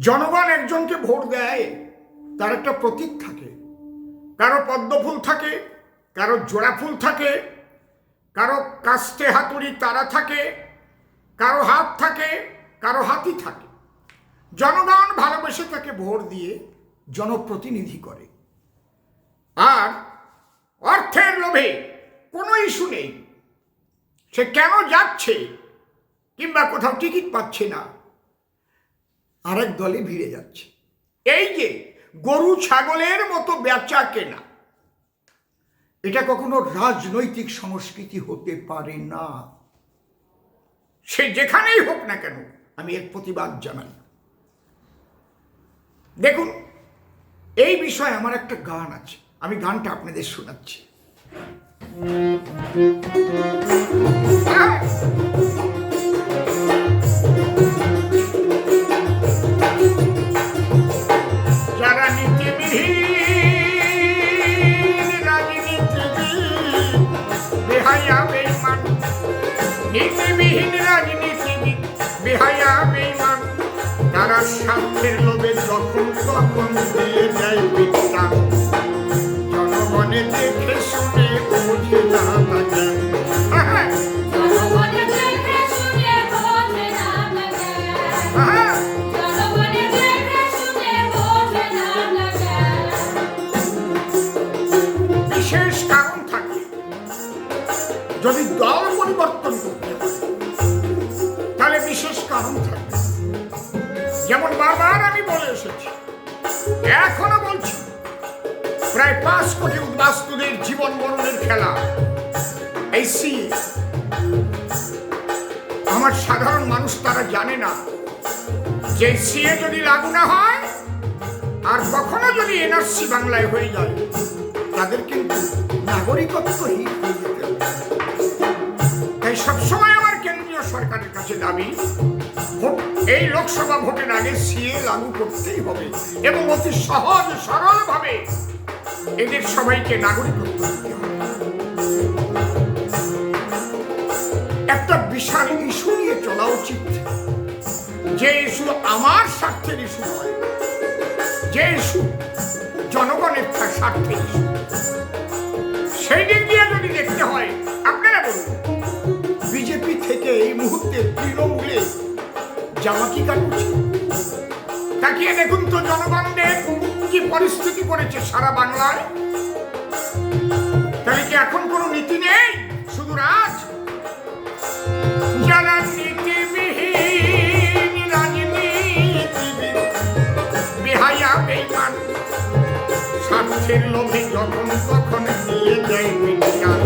জনগণ একজনকে ভোট দেয়, তার একটা প্রতীক থাকে। কারও পদ্মফুল থাকে, কারও জোড়া ফুল থাকে, কারও কাস্তে হাতুড়ি তারা থাকে, কারও হাত থাকে, কারও হাতি থাকে। জনগণ ভালোবেসে তাকে ভোট দিয়ে জনপ্রতিনিধি করে। আর অর্থের লোভে কোনো ইস্যু নেই। সে কেন যাচ্ছে কিংবা কোথাও টিকিট পাচ্ছে না আরেক দলে ভিড়ে যাচ্ছে। এই যে গরু ছাগলের মতো বেচা কেনা। এটা কখনো রাজনৈতিক সংস্কৃতি হতে পারে না। সে যেখানেই হোক না কেন আমি এর প্রতিবাদ জানাই। দেখুন এই বিষয়ে আমার একটা গান আছে আমি গানটা আপনাদের শোনাচ্ছি। যদি দল পরিবর্তন করতে তাহলে বিশেষ কারণ থাকে যেমন বারবার আমি বলে এসেছি, এখনও বলছি, প্রায় পাঁচ কোটি উদ্বাস্তুদের জীবন মরণের খেলা। এই সি আমার সাধারণ মানুষ তারা জানে না যে সিএ যদি লাগু না হয়, আর কখনো যদি এনআরসি বাংলায় হয়ে যায়, তাদের কিন্তু নাগরিকত্বহীন হয়ে যেতে সবসময় আমার কেন্দ্রীয় সরকারের কাছে দাবি এই লোকসভা ভোটের আগে সিএ লাগু করতেই হবে এবং অতি সহজ সরল ভাবে এদের সবাইকে হবে। একটা বিশাল ইস্যু নিয়ে চলা উচিত। যে ইস্যু আমার স্বার্থের ইস্যু নয়, যে ইস্যু জনগণের স্বার্থের ইস্যু। সেই দিক এই তৃণমূলে জামা কি কাটা তাকিয়ে দেখুন তো জনগণদের কি পরিস্থিতি করেছে সারা বাংলায়। তাহলে কি এখন কোনো নীতি নেই? শুধু রাজ? যারা নীতিবিহীন, রাজনীতিবিদ, বেহায়া, বেইমান, স্বার্থের লোভে যখন তখন দিয়ে দেয় বিজ্ঞান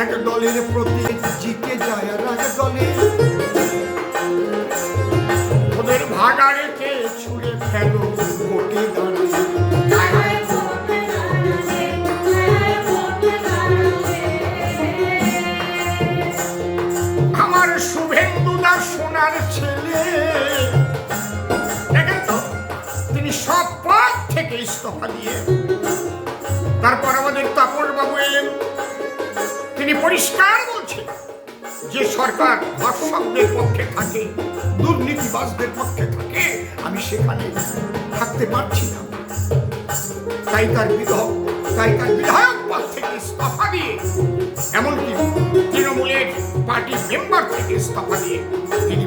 এক দলের প্রতীক জিতে যায় আর এক দলে। ওদের ভাগাড়েতে ছুঁড়ে ফেলো ভোটে দাঁড়ালে? আমার শুভেন্দু দাস সোনার ছেলে। তিনি সব পদ থেকে ইস্তফা দিয়ে, তারপর আমাদের তাপর বাবু এলেন। পরিষ্কার বলছি যে সরকার ধর্ষকদের পক্ষে থাকে দুর্নীতিবাসদের পক্ষে থাকে, আমি সেখানে থাকতে পারছি না। তাই তার বিধক তাই তার বিধায়ক পদ থেকে ইস্তফা দিয়ে, এমনকি তৃণমূলের পার্টি মেম্বার থেকে ইস্তফা দিয়ে তিনি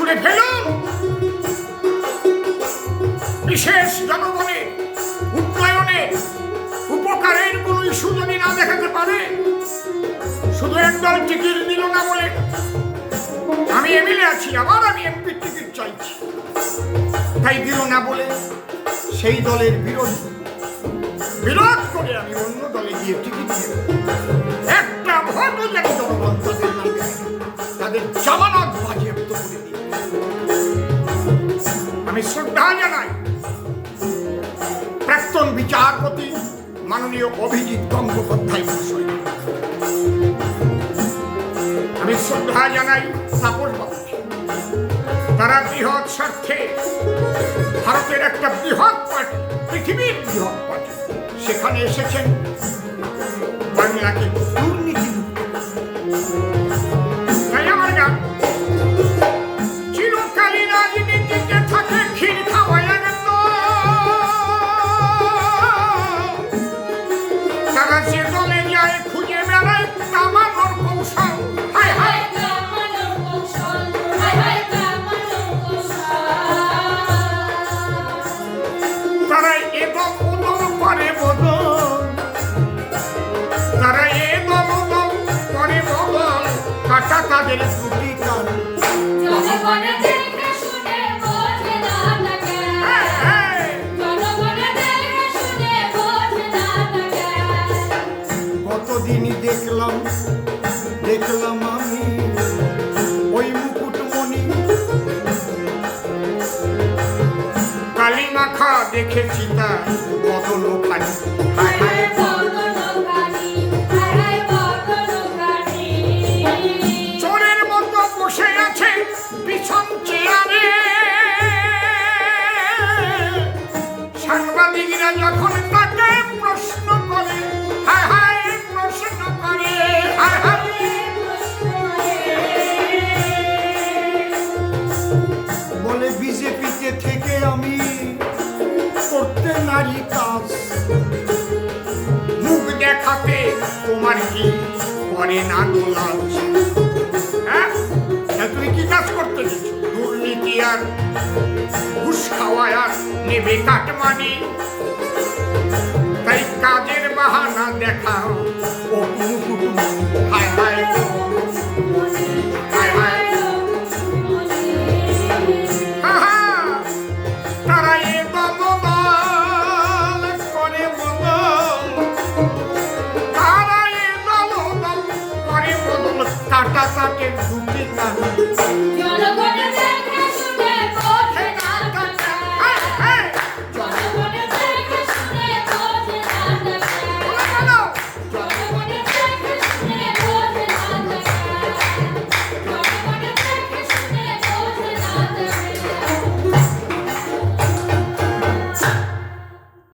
ছুঁড়ে ফেল বিশেষ জনগণে, উন্নয়নে, উপকারের কোন ইস্যু যদি না দেখাতে পারে, শুধু একদল টিকিট দিল না বলে আমি এমএলএ আছি, আবার আমি এমপির টিকিট চাইছি। তাই দিল না বলে সেই দলের বিরোধ। বিরোধ করে আমি অন্য দলে গিয়ে টিকিট একটা ভোট জনগণ তাদের জমানো আমি শ্রদ্ধা জানাই। প্রাক্তন বিচারপতি মাননীয় অভিজিৎ গঙ্গোপাধ্যায় মহাশয়। আমি শ্রদ্ধা জানাই সাপোর্ট তারা বৃহৎ স্বার্থে ভারতের একটা বৃহৎ পার্টি, পৃথিবীর বৃহৎ পার্টি। সেখানে এসেছেন বাংলাকে 天塌 আর কি না দোলাল হ্যাঁ? তুমি কি কাজ করতে দুর্নীতি আর ঘুষ খাওয়ায় আর নেবে কাটমানি?